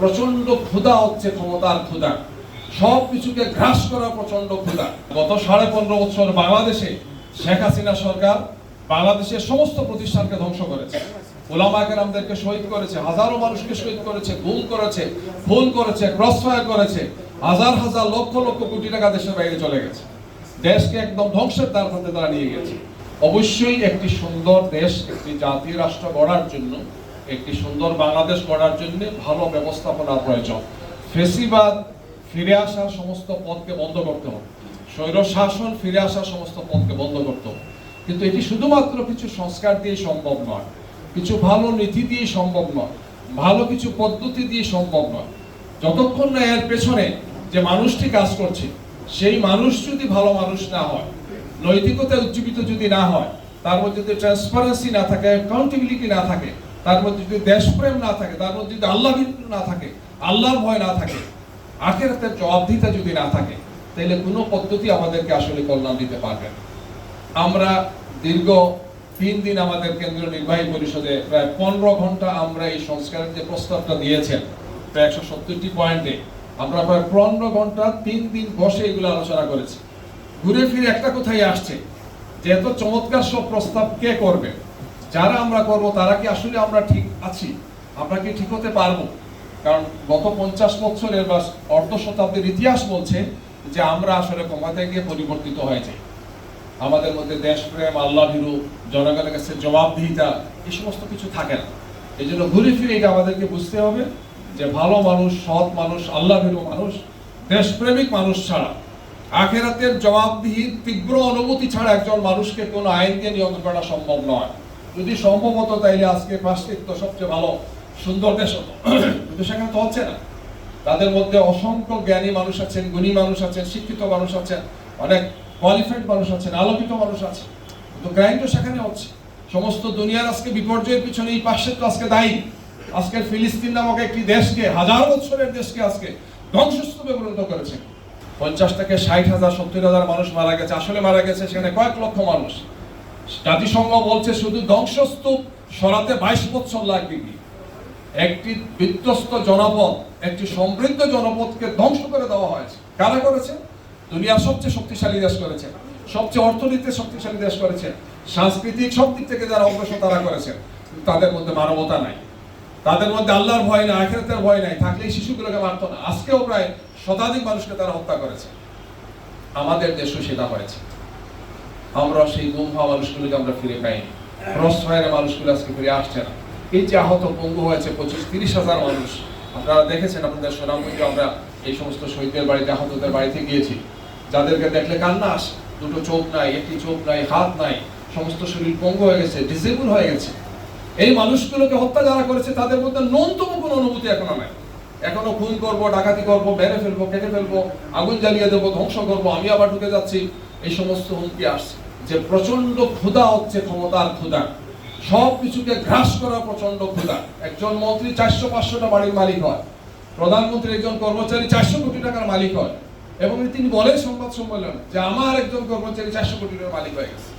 প্রচণ্ড ক্ষুধা হচ্ছে ক্ষমতার ক্ষুধা। সব কিছুকে গ্রাস করা প্রচণ্ড ক্ষুধা। গত সাড়ে পনেরো বছর বাংলাদেশে শেখ হাসিনা সরকার বাংলাদেশের সমস্ত প্রতিষ্ঠানকে ধ্বংস করেছে। ওলামাকে আমাদেরকে শহীদ করেছে, হাজারো মানুষকে শহীদ করেছে গুম করেছে খুন করেছে করেছে, হাজার হাজার লক্ষ লক্ষ কোটি টাকা দেশের বাইরে চলে গেছে। দেশকে একদম ধ্বংসের দ্বার প্রান্তে তারা নিয়ে গেছে। অবশ্যই একটি সুন্দর দেশ, একটি জাতীয় রাষ্ট্র গড়ার জন্য একটি সুন্দর বাংলাদেশ গড়ার জন্য ভালো ব্যবস্থাপনার প্রয়োজন। ফেসিবাদ ফিরে আসার সমস্ত পথকে বন্ধ করতে হবে। স্বৈর শাসন ফিরে আসার সমস্ত পথকে বন্ধ করতে হবে। কিন্তু এটি শুধুমাত্র কিছু সংস্কার দিয়ে সম্ভব নয়। কিছু ভালো নীতি দিয়ে সম্ভব নয়। ভালো কিছু পদ্ধতি দিয়ে সম্ভব নয়। যতক্ষণ না এর পেছনে যে মানুষটি কাজ করছে, সেই মানুষ যদি ভালো মানুষ না হয় নৈতিকতা উজ্জীবিত যদি না হয়, তার মধ্যে যদি ট্রান্সপারেন্সি না থাকে অ্যাকাউন্টেবিলিটি না থাকে তার মধ্যে যদি দেশপ্রেম না থাকে, তার মধ্যে যদি আল্লাহ না থাকে, আল্লাহর ভয় না থাকে, আখেরাতের জবাবদিহিতা যদি না থাকে, তাহলে কোনো পদ্ধতি আমাদেরকে আসলে কল্যাণ দিতে পারবে না। আমরা দীর্ঘ তিন দিন আমাদের কেন্দ্রীয় নির্বাহী পরিষদে প্রায় পনেরো ঘণ্টা আমরা এই সংস্কারের যে প্রস্তাবটা দিয়েছেন, প্রায় একশো সত্তরটি পয়েন্টে, আমরা প্রায় পনেরো ঘণ্টা তিন দিন বসে এগুলো আলোচনা করেছি। ঘুরে ফিরে একটা কোথায় আসছে, যে এত চমৎকার সব প্রস্তাব কে করবে? যারা আমরা করব, তারা কি আসলে আমরা ঠিক আছি? আমরা কি ঠিক হতে পারব? কারণ গত পঞ্চাশ বছরের বা অর্ধ শতাব্দীর ইতিহাস বলছে যে আমরা আসলে ক্ষমতায় গিয়ে পরিবর্তিত হয়ে যাই আমাদের মধ্যে দেশপ্রেম আল্লাহ ভীরু জনগণের কাছে জবাবদিহিতা, এই সমস্ত কিছু থাকে না। এই জন্য ঘুরে ফিরে এটা আমাদেরকে বুঝতে হবে যে ভালো মানুষ, সৎ মানুষ আল্লাহ ভীরু মানুষ, দেশপ্রেমিক মানুষ ছাড়া, আখেরাতের জবাবদিহির তীব্র অনুভূতি ছাড়া একজন মানুষকে কোনো আইনকে নিয়ন্ত্রণ করা সম্ভব নয়। যদি সম্ভব হতো তাইলে আজকে পাশ্চিত্য সবচেয়ে ভালো, সুন্দর দেশ হতো। কিন্তু সেখানে তো হচ্ছে না। তাদের মধ্যে অসংখ্য জ্ঞানী মানুষ আছেন, গুণী মানুষ আছেন, শিক্ষিত মানুষ আছেন, অনেক কোয়ালিফাইড মানুষ আছেন, আলোকিত মানুষ আছে। কিন্তু ক্রাইম তো সেখানে হচ্ছে। সমস্ত দুনিয়ার আজকে বিপর্যয়ের পিছনে এই পাশ্চাত্য আজকে দায়ী। আজকের ফিলিস্তিন নামক একটি দেশকে, হাজার বছরের দেশকে আজকে ধ্বংসস্তূপে পরিণত করেছে। পঞ্চাশ থেকে ষাট হাজার, সত্তর হাজার মানুষ মারা গেছে। আসলে মারা গেছে সেখানে কয়েক লক্ষ মানুষ। জাতিসংঘ বলছে শুধু ধ্বংসস্তূপ সরাতে বাইশ বছর লাগবে কি? একটি বিধ্বস্ত জনপদ, একটি সমৃদ্ধ জনপদকে ধ্বংস করে দেওয়া হয়েছে। কারা করেছে? দুনিয়ার সবচেয়ে শক্তিশালী দেশ করেছে। সবচেয়ে অর্থনীতিতে শক্তিশালী দেশ করেছে। সাংস্কৃতিক সব দিক থেকে যারা অগ্রসর, তারা করেছে। তাদের মধ্যে মানবতা নাই। তাদের মধ্যে আল্লাহর ভয় নাই, আখেরাতের ভয় নাই। থাকলে শিশুগুলোকে মারত না। আজকেও প্রায় শতাধিক মানুষকে তারা হত্যা করেছে। আমাদের দেশও সেটা হয়েছে। আমরা সেই গুম হওয়া মানুষগুলোকে আমরা ফিরে পাইনি। ক্রস ফায়ারের মানুষগুলো আজকে ফিরে আসছে না। এই যে আহত পঙ্গু হয়েছে পঁচিশ, তিরিশ হাজার মানুষ। আপনারা দেখেছেন, আপনাদের সুনামগঞ্জে আমরা এই সমস্ত শহীদদের বাড়িতে, আহতদের বাড়িতে গিয়েছি। যাদেরকে দেখলে কান্না আসে। দুটো চোখ নাই, একটি চোখ নাই, হাত নাই, সমস্ত শরীর পঙ্গু হয়ে গেছে, ডিসেবল হয়ে গেছে। এই মানুষগুলোকে হত্যা যারা করেছে, তাদের মধ্যে ন্যূনতম কোনো অনুভূতি এখনও নাই। এখনও খুন করব, ডাকাতি করব, মেরে ফেলব, কেটে ফেলব, আগুন জ্বালিয়ে দেবো, ধ্বংস করব, আমি আবার ঢুকে যাচ্ছি, এই সমস্ত হুমকি আসছে। যে প্রচণ্ড ক্ষুধা হচ্ছে ক্ষমতার ক্ষুধা, সব কিছুকে গ্রাস করা প্রচণ্ড ক্ষুধা। একজন মন্ত্রী চারশো, পাঁচশোটা বাড়ির মালিক হয়। প্রধানমন্ত্রী একজন কর্মচারী চারশো কোটি টাকার মালিক হয়। এবং তিনি বলে সংবাদ সম্মেলন যে আমার একজন কর্মচারী চারশো কোটি টাকার মালিক হয়ে গেছে।